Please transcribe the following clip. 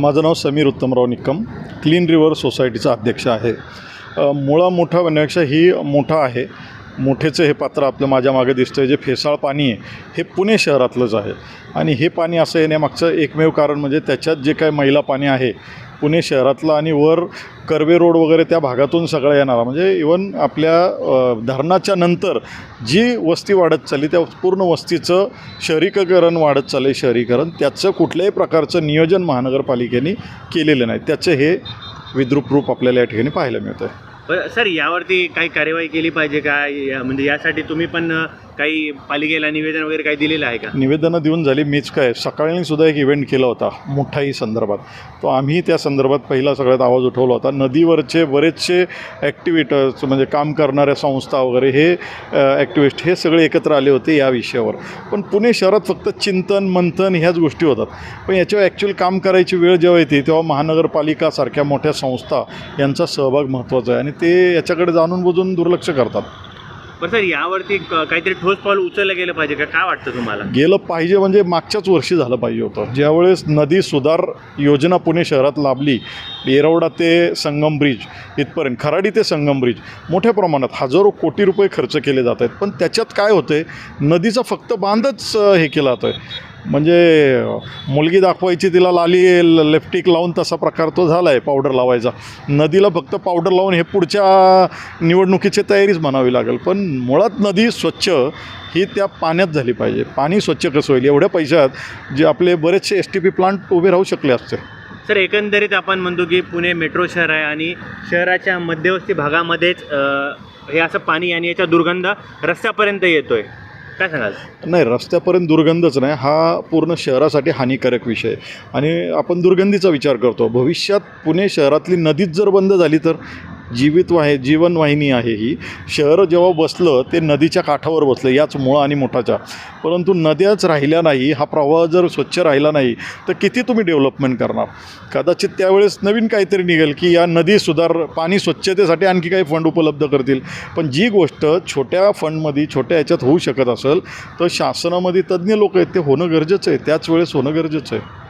माझं नाव Sameer Uttamrao Nikam clean river सोसायटीचा अध्यक्ष आहे. मुळा मोठा म्हणण्यापेक्षा ही मोठा आहे. मोठेचं हे पात्र आपलं माझ्या मागे दिसतं आहे जे फेसाळ पाणी आहे हे पुणे शहरातलंच आहे. आणि हे पाणी असं येण्यामागचं एकमेव कारण म्हणजे त्याच्यात जे काय मैला पाणी आहे पुणे शहरातलं आणि वर कर्वे रोड वगैरे त्या भागातून सगळं येणारा. म्हणजे इवन आपल्या धरणाच्या नंतर जी वस्ती वाढत चालली त्या पूर्ण वस्तीचं शहरीकरण वाढत चाललं आहे शहरीकरण. त्याचं कुठल्याही प्रकारचं नियोजन महानगरपालिकेने केलेलं नाही. त्याचं हे विद्रूप रूप आपल्याला या ठिकाणी पाहायला मिळतं आहे बरं सर यावरती काही कार्यवाही केली पाहिजे का? या- म्हणजे यासाठी तुम्ही पण काही पालिकेला निवेदन वगैरे काही दिलेलं आहे का? निवेदनं देऊन झाली. मीच काय सकाळी सुद्धा एक इव्हेंट केला होता मोठाही संदर्भात. तो आम्ही त्या संदर्भात पहिला सगळ्यात आवाज उठवला होता. नदीवरचे बरेचसे ॲक्टिव्हिटर्स म्हणजे काम करणाऱ्या संस्था वगैरे हे ॲक्टिव्हिस्ट हे सगळे एकत्र आले होते या विषयावर. पण पुणे शहरात फक्त चिंतन मंथन ह्याच गोष्टी होतात. पण याच्यावर ॲक्च्युअल काम करायची वेळ जेव्हा येते तेव्हा महानगरपालिकासारख्या मोठ्या संस्था यांचा सहभाग महत्त्वाचा आहे. आणि ते याच्याकडे जाणून बुजून दुर्लक्ष करतात. बरं सर यावरती क- काहीतरी ठोस पाऊल उचललं गेलं पाहिजे का? काय वाटतं तुम्हाला? गेलं पाहिजे म्हणजे मागच्याच वर्षी झालं पाहिजे होतं. ज्यावेळेस नदी सुधार योजना पुणे शहरात लाभली येरवडा ते संगम ब्रिज इथपर्यंत खराडी ते संगम ब्रिज मोठ्या प्रमाणात हजारो कोटी रुपये खर्च केले जात आहेत. पण त्याच्यात काय होतं आहे नदीचा फक्त बांधच हे केला जातो आहे म्हणजे मुलगी दाखवायची तिला लाली लेफ्टिक लावून तसा प्रकार तो झाला आहे पावडर लावायचा. नदीला फक्त पावडर लावून हे पुढच्या निवडणुकीची तयारीच म्हणावी लागेल. पण मुळात नदी स्वच्छ ही त्या पाण्यात झाली पाहिजे. पाणी स्वच्छ कसं होईल? एवढ्या पैशात जे आपले बरेचसे एस टी पी प्लांट उभे राहू शकले असते सर एकंदरीत आपण म्हणतो की पुणे मेट्रो शहर आहे आणि शहराच्या मध्यवस्ती भागामध्येच हे असं पाणी आणि याचा दुर्गंध रस्त्यापर्यंत येतो आहे काय सांगाल? नाही रस्त्यापर्यंत दुर्गंधच नाही. हा पूर्ण शहरासाठी हानिकारक विषय. आणि आपण दुर्गंधीचा विचार करतो. भविष्यात पुणे शहरातली नदीच जर बंद झाली तर? जीवित वाहि जीवनवाहिनी आहे ही. शहर जेव्हा बसलं ते नदीच्या काठावर बसलं याच मुळा आणि मोठाच्या. परंतु नद्याच राहिल्या नाही हा प्रवाह जर स्वच्छ राहिला नाही तर किती तुम्ही डेव्हलपमेंट करणार? कदाचित त्यावेळेस नवीन काहीतरी निघेल की या नदी सुधार पाणी स्वच्छतेसाठी आणखी काही फंड उपलब्ध करतील. पण जी गोष्ट छोट्या फंडमध्ये छोट्या याच्यात होऊ शकत असेल तर शासनामध्ये तज्ज्ञ लोक आहेत ते होणं गरजेचं आहे. त्याच वेळेस होणं गरजेचं आहे.